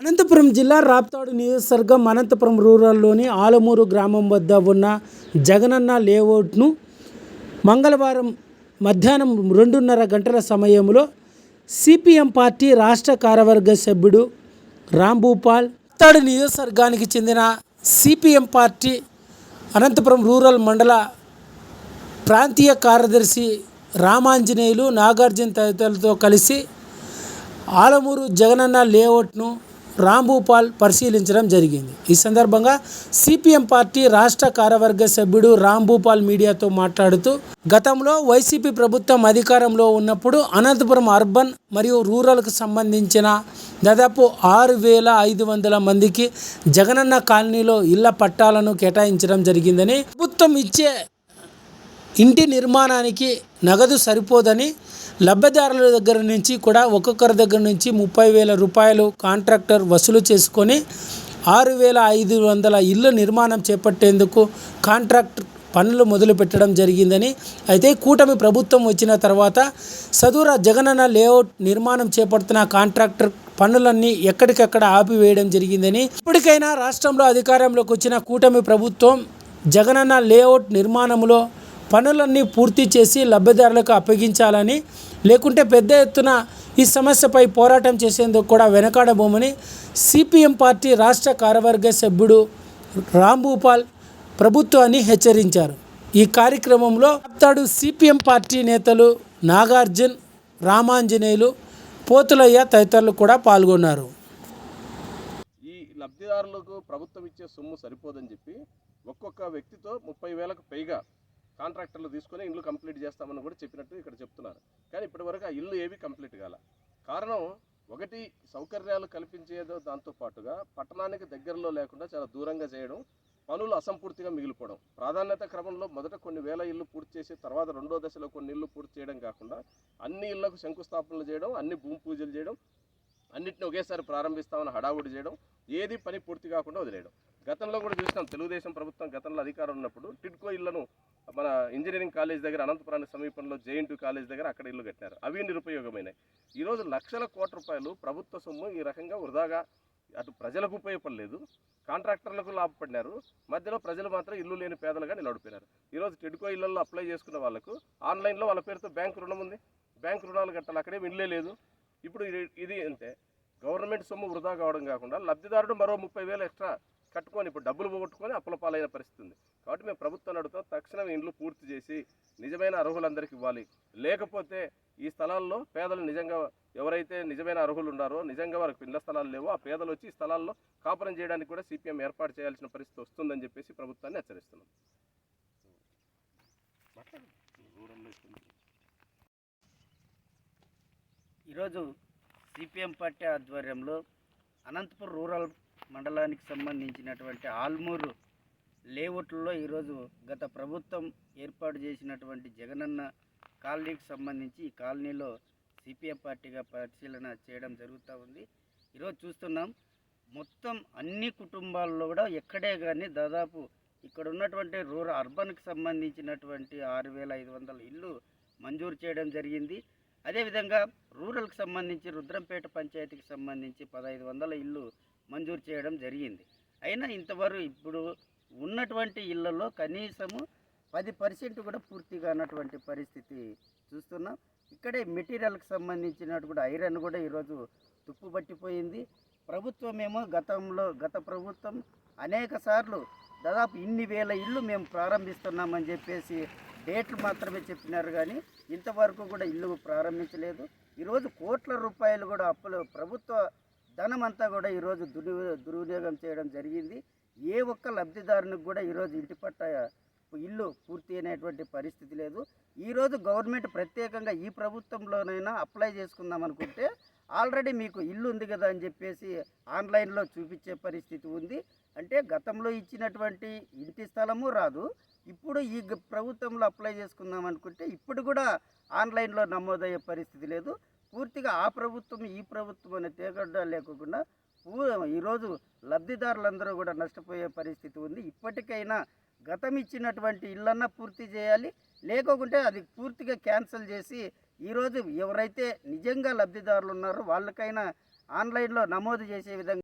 అనంతపురం జిల్లా రాప్తాడు నియోజకవర్గం అనంతపురం రూరల్లోని ఆలమూరు గ్రామం వద్ద ఉన్న జగనన్న లేఅవుట్ను మంగళవారం మధ్యాహ్నం రెండున్నర గంటల సమయంలో సిపిఎం పార్టీ రాష్ట్ర కార్యవర్గ సభ్యుడు రాంభూపాల్ రాప్తాడు నియోజకవర్గానికి చెందిన సిపిఎం పార్టీ అనంతపురం రూరల్ మండల ప్రాంతీయ కార్యదర్శి రామాంజనేయులు నాగార్జున తదితరులతో కలిసి ఆలమూరు జగనన్న లేఅవుట్ను రాంభూపాల్ పరిశీలించడం జరిగింది. ఈ సందర్భంగా సిపిఎం పార్టీ రాష్ట్ర కార్యవర్గ సభ్యుడు రాంభూపాల్ మీడియాతో మాట్లాడుతూ గతంలో వైసీపీ ప్రభుత్వం అధికారంలో ఉన్నప్పుడు అనంతపురం అర్బన్ మరియు రూరల్కు సంబంధించిన దాదాపు ఆరు వేల ఐదు వందల మందికి జగనన్న కాలనీలో ఇళ్ళ పట్టాలను కేటాయించడం జరిగిందని ప్రభుత్వం ఇచ్చే ఇంటి నిర్మాణానికి నగదు సరిపోదని లబ్ధిదారుల దగ్గర నుంచి కూడా ఒక్కొక్కరి దగ్గర నుంచి ముప్పై వేల రూపాయలు కాంట్రాక్టర్ వసూలు చేసుకొని ఆరు వేల ఐదు వందల ఇళ్ళ నిర్మాణం చేపట్టేందుకు కాంట్రాక్ట్ పనులు మొదలు పెట్టడం జరిగిందని అయితే కూటమి ప్రభుత్వం వచ్చిన తర్వాత సదూర జగనన్న లేఅవుట్ నిర్మాణం చేపడుతున్న కాంట్రాక్టర్ పనులన్నీ ఎక్కడికక్కడ ఆపివేయడం జరిగిందని ఇప్పటికైనా రాష్ట్రంలో అధికారంలోకి వచ్చిన కూటమి ప్రభుత్వం జగనన్న లేఅవుట్ నిర్మాణంలో పనులన్నీ పూర్తి చేసి లబ్ధిదారులకు అప్పగించాలని లేకుంటే పెద్ద ఎత్తున ఈ సమస్యపై పోరాటం చేసేందుకు కూడా వెనకాడబోమని సిపిఎం పార్టీ రాష్ట్ర కార్యవర్గ సభ్యుడు రాంభూపాల్ ప్రభుత్వాన్ని హెచ్చరించారు. ఈ కార్యక్రమంలో అత్తాడు సిపిఎం పార్టీ నేతలు నాగార్జున్ రామాంజనేయులు పోతులయ్య తదితరులు కూడా పాల్గొన్నారు. ఈ లబ్ధిదారులకు ప్రభుత్వం ఇచ్చే సొమ్ము సరిపోదని చెప్పి ఒక్కొక్క వ్యక్తితో ముప్పై వేలకు పైగా కాంట్రాక్టర్లు తీసుకొని ఇల్లు కంప్లీట్ చేస్తామని కూడా చెప్పినట్టు ఇక్కడ చెప్తున్నారు. కానీ ఇప్పటివరకు ఆ ఇల్లు ఏవి కంప్లీట్ కాల. కారణం ఒకటి సౌకర్యాలు కల్పించేదో దాంతో పాటుగా పట్టణానికి దగ్గరలో లేకుండా చాలా దూరంగా చేయడం పనులు అసంపూర్తిగా మిగిలిపోవడం. ప్రాధాన్యత క్రమంలో మొదట కొన్ని వేల ఇల్లు పూర్తి చేసి తర్వాత రెండో దశలో కొన్ని ఇల్లు పూర్తి చేయడం కాకుండా అన్ని ఇళ్ళకు శంకుస్థాపనలు చేయడం అన్ని భూమి పూజలు చేయడం అన్నింటిని ఒకేసారి ప్రారంభిస్తామని హడావుడి చేయడం ఏది పని పూర్తి కాకుండా వదిలేయడం. గతంలో కూడా చూసినాం తెలుగుదేశం ప్రభుత్వం గతంలో అధికారం ఉన్నప్పుడు టిడ్కో ఇళ్ళను మన ఇంజనీరింగ్ కాలేజ్ దగ్గర అనంతపురానికి సమీపంలో జేఎన్టీ కాలేజ్ దగ్గర అక్కడ ఇల్లు కట్టారు అవి నిరుపయోగమైనవి. ఈరోజు లక్షల కోట్ల రూపాయలు ప్రభుత్వ సొమ్ము ఈ రకంగా వృధాగా అటు ప్రజలకు ఉపయోగపడలేదు. కాంట్రాక్టర్లకు లాభపడినారు. మధ్యలో ప్రజలు మాత్రం ఇల్లు లేని పేదలుగా నిలబడిపోయినారు. ఈరోజు టెడ్కో ఇళ్ళలో అప్లై చేసుకున్న వాళ్ళకు ఆన్లైన్లో వాళ్ళ పేరుతో బ్యాంక్ రుణం ఉంది. బ్యాంక్ రుణాలు కట్టాలి. అక్కడేం ఇల్లే లేదు. ఇప్పుడు ఇది- ఇది అంటే గవర్నమెంట్ సొమ్ము వృధా కావడం కాకుండా లబ్ధిదారుడు మరో ముప్పై వేలు ఎక్స్ట్రా కట్టుకొని ఇప్పుడు డబ్బులు పోగొట్టుకొని అప్పుల పాలైన పరిస్థితి ఉంది. కాబట్టి మేము ప్రభుత్వం అడుగుతాం తక్షణం ఇండ్లు పూర్తి చేసి నిజమైన అర్హులందరికీ ఇవ్వాలి. లేకపోతే ఈ స్థలాల్లో పేదలు నిజంగా ఎవరైతే నిజమైన అర్హులు ఉన్నారో నిజంగా వారికి ఇళ్ళ స్థలాలు లేవో ఆ పేదలు వచ్చి ఈ స్థలాల్లో కాపురం చేయడానికి కూడా సిపిఎం ఏర్పాటు చేయాల్సిన పరిస్థితి వస్తుందని చెప్పేసి ప్రభుత్వాన్ని హెచ్చరిస్తున్నాం. ఈరోజు సిపిఎం పార్టీ ఆధ్వర్యంలో అనంతపురం రూరల్ మండలానికి సంబంధించినటువంటి ఆల్మూరు లేఅవుట్లలో ఈరోజు గత ప్రభుత్వం ఏర్పాటు చేసినటువంటి జగనన్న కాలనీకి సంబంధించి ఈ కాలనీలో సిపిఎం పార్టీగా పరిశీలన చేయడం జరుగుతూ ఉంది. ఈరోజు చూస్తున్నాం మొత్తం అన్ని కుటుంబాల్లో కూడా ఎక్కడే కానీ దాదాపు ఇక్కడ ఉన్నటువంటి రూరల్ అర్బన్కి సంబంధించినటువంటి ఆరు వేల ఐదు వందల ఇల్లు మంజూరు చేయడం జరిగింది. అదేవిధంగా రూరల్కి సంబంధించి రుద్రంపేట పంచాయతీకి సంబంధించి పదహైదు వందల ఇల్లు మంజూరు చేయడం జరిగింది. అయినా ఇంతవరకు ఇప్పుడు ఉన్నటువంటి ఇళ్ళలో కనీసము పది పర్సెంట్ కూడా పూర్తిగా అన్నటువంటి పరిస్థితి చూస్తున్నాం. ఇక్కడే మెటీరియల్కి సంబంధించినట్టు కూడా ఐరన్ కూడా ఈరోజు తుప్పు పట్టిపోయింది. ప్రభుత్వమేమో గతంలో గత ప్రభుత్వం అనేక సార్లు దాదాపు ఇన్ని వేల ఇల్లు మేము ప్రారంభిస్తున్నామని చెప్పేసి డేట్లు మాత్రమే చెప్పినారు కానీ ఇంతవరకు కూడా ఇల్లు ప్రారంభించలేదు. ఈరోజు కోట్ల రూపాయలు కూడా అప్పులు ప్రభుత్వ ధనం అంతా కూడా ఈరోజు దుర్వి దుర్వినియోగం చేయడం జరిగింది. ఏ ఒక్క లబ్ధిదారునికి కూడా ఈరోజు ఇంటి పట్ట ఇల్లు పూర్తి అయినటువంటి పరిస్థితి లేదు. ఈరోజు గవర్నమెంట్ ప్రత్యేకంగా ఈ ప్రభుత్వంలోనైనా అప్లై చేసుకుందాం అనుకుంటే ఆల్రెడీ మీకు ఇల్లు ఉంది కదా అని చెప్పేసి ఆన్లైన్లో చూపించే పరిస్థితి ఉంది. అంటే గతంలో ఇచ్చినటువంటి ఇంటి స్థలము రాదు. ఇప్పుడు ఈ గ- ప్రభుత్వంలో అప్లై చేసుకుందాం అనుకుంటే ఇప్పుడు కూడా ఆన్లైన్లో నమోదయ్యే పరిస్థితి లేదు. పూర్తిగా ఆ ప్రభుత్వం ఈ ప్రభుత్వం అనే తేగడ్డ లేకుండా ఈరోజు లబ్ధిదారులందరూ కూడా నష్టపోయే పరిస్థితి ఉంది. ఇప్పటికైనా గతం ఇచ్చినటువంటి ఇళ్ళన్నా పూర్తి చేయాలి. లేకుంటే అది పూర్తిగా క్యాన్సిల్ చేసి ఈరోజు ఎవరైతే నిజంగా లబ్ధిదారులు ఉన్నారో వాళ్ళకైనా ఆన్లైన్లో నమోదు చేసే విధంగా